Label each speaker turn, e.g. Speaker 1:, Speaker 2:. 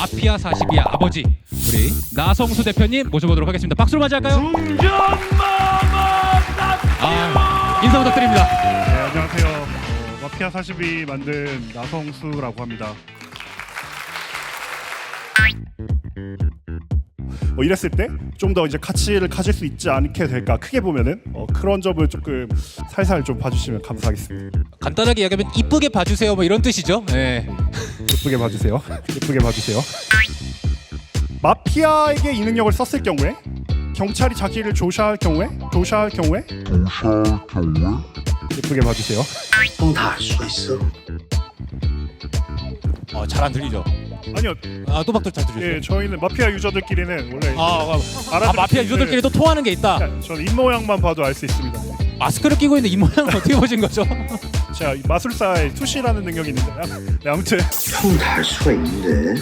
Speaker 1: 마피아 42의 아버지 우리 나성수 대표님 모셔보도록 하겠습니다. 박수로 맞이할까요? 아, 인사 부탁드립니다.
Speaker 2: 네, 안녕하세요. 어, 마피아 42 만든 나성수라고 합니다. 어, 이랬을 때 좀 더 이제 가치를 가질 수 있지 않게 될까 크게 보면은 어, 그런 점을 조금 살살 좀 봐주시면 감사하겠습니다.
Speaker 1: 간단하게 이야기하면 이쁘게 봐주세요 뭐 이런 뜻이죠. 네.
Speaker 2: 예쁘게 봐주세요. 예쁘게 봐주세요. 마피아에게 이 능력을 썼을 경우에 경찰이 자기를 조사할 경우에 조사할 경우에 예쁘게 봐주세요.
Speaker 3: 형다알 수가 있어.
Speaker 1: 어, 잘 안 들리죠?
Speaker 2: 아니요,
Speaker 1: 아 또박도 잘 들리죠?
Speaker 2: 예, 저희는 마피아 유저들끼리는 원래
Speaker 1: 아, 아, 아
Speaker 2: 알아들을
Speaker 1: 마피아
Speaker 2: 수 있는-
Speaker 1: 유저들끼리 또 통하는 게 있다.
Speaker 2: 저는 입 모양만 봐도 알 수 있습니다.
Speaker 1: 마스크를 끼고 있는데 이 모양을 어떻게 보신 거죠?
Speaker 2: 이 마술사의 투시라는 능력이 있는데 네, 아무튼
Speaker 3: 형다알 수가 있는데.